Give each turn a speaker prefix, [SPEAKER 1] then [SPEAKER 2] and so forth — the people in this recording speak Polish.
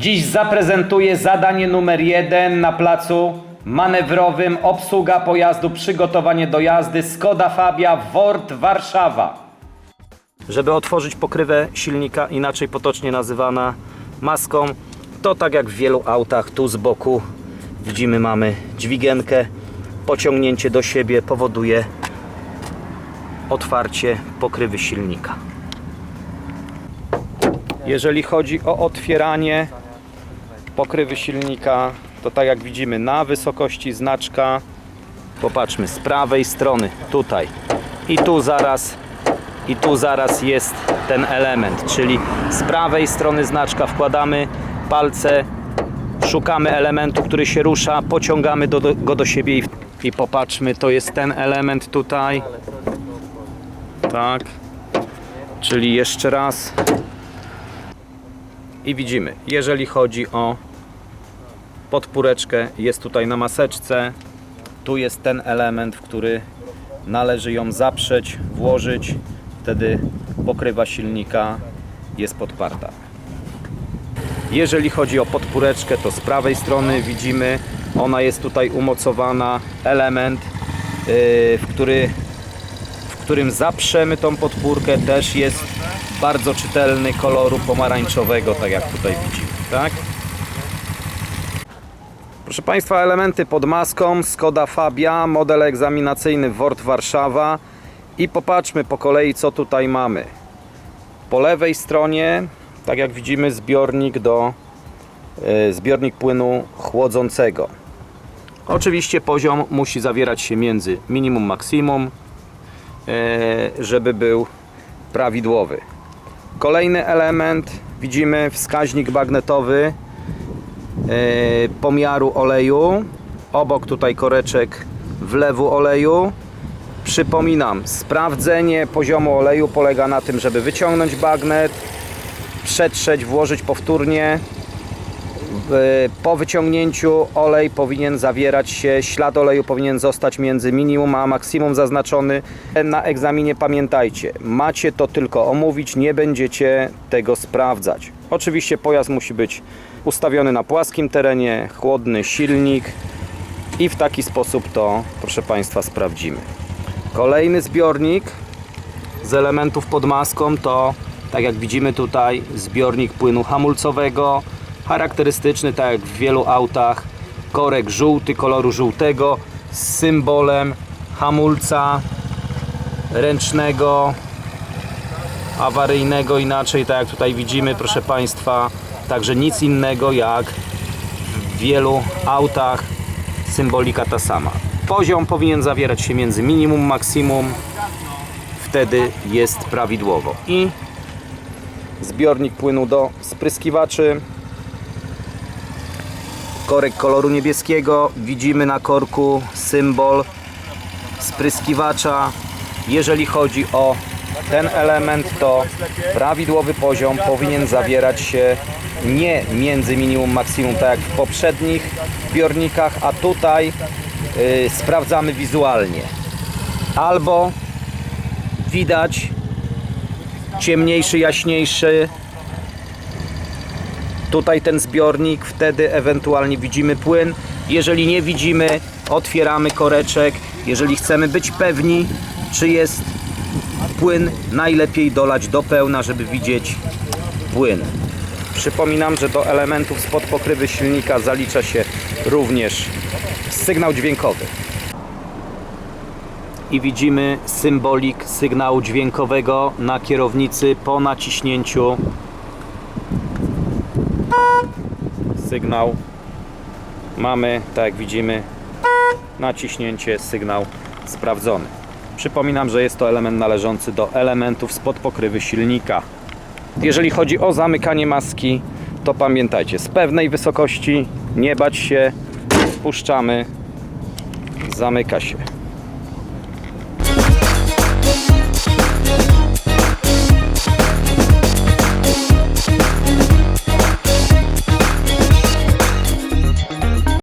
[SPEAKER 1] Dziś zaprezentuję zadanie numer jeden na placu manewrowym obsługa pojazdu, przygotowanie do jazdy Skoda Fabia Wort Warszawa. Żeby otworzyć pokrywę silnika, inaczej potocznie nazywana maską, to tak jak w wielu autach, tu z boku widzimy mamy dźwigienkę. Pociągnięcie do siebie powoduje otwarcie pokrywy silnika. Jeżeli chodzi o otwieranie pokrywy silnika, to tak jak widzimy na wysokości znaczka, popatrzmy z prawej strony, tutaj i tu zaraz i tu zaraz jest ten element, czyli z prawej strony znaczka wkładamy palce, szukamy elementu, który się rusza, pociągamy do, do, go do siebie i, i popatrzmy, to jest ten element tutaj. Tak. Czyli jeszcze raz. I widzimy, jeżeli chodzi o podpóreczkę, jest tutaj na maseczce. Tu jest ten element, w który należy ją zaprzeć, włożyć. Wtedy pokrywa silnika jest podparta. Jeżeli chodzi o podpóreczkę, to z prawej strony widzimy, ona jest tutaj umocowana, element, yy, w, który, którym zaprzemy tą podpórkę, też jest bardzo czytelny koloru pomarańczowego, tak jak tutaj widzimy. Tak? Proszę Państwa, elementy pod maską Skoda Fabia, model egzaminacyjny Wort Warszawa i popatrzmy po kolei co tutaj mamy. Po lewej stronie, tak jak widzimy, zbiornik do e, zbiornik płynu chłodzącego. Oczywiście poziom musi zawierać się między minimum maksimum, żeby był prawidłowy. Kolejny element widzimy wskaźnik magnetowy e, pomiaru oleju. Obok tutaj koreczek wlewu oleju. Przypominam, sprawdzenie poziomu oleju polega na tym, żeby wyciągnąć bagnet, przetrzeć, włożyć powtórnie. Po wyciągnięciu olej powinien zawierać się, ślad oleju powinien zostać między minimum a maksimum zaznaczony. Na egzaminie pamiętajcie, macie to tylko omówić, nie będziecie tego sprawdzać. Oczywiście pojazd musi być ustawiony na płaskim terenie, chłodny silnik i w taki sposób to, proszę Państwa, sprawdzimy. Kolejny zbiornik z elementów pod maską to, tak jak widzimy tutaj, zbiornik płynu hamulcowego, charakterystyczny, tak jak w wielu autach, korek żółty, koloru żółtego, z symbolem hamulca ręcznego, awaryjnego, inaczej, tak jak tutaj widzimy, proszę Państwa, także nic innego jak w wielu autach symbolika ta sama. Poziom powinien zawierać się między minimum, maksimum, wtedy jest prawidłowo. I zbiornik płynu do spryskiwaczy. Korek koloru niebieskiego. Widzimy na korku symbol spryskiwacza. Jeżeli chodzi o ten element, to prawidłowy poziom powinien zawierać się nie między minimum, maksimum, tak jak w poprzednich zbiornikach, a tutaj y, sprawdzamy wizualnie. Albo widać ciemniejszy, jaśniejszy tutaj ten zbiornik, wtedy ewentualnie widzimy płyn. Jeżeli nie widzimy, otwieramy koreczek. Jeżeli chcemy być pewni, czy jest płyn, najlepiej dolać do pełna, żeby widzieć płyn. Przypominam, że do elementów spod pokrywy silnika zalicza się również sygnał dźwiękowy. I widzimy symbolik sygnału dźwiękowego na kierownicy po naciśnięciu sygnał. Mamy, tak jak widzimy naciśnięcie, sygnał sprawdzony. Przypominam, że jest to element należący do elementów spod pokrywy silnika. Jeżeli chodzi o zamykanie maski to pamiętajcie, z pewnej wysokości nie bać się, spuszczamy zamyka się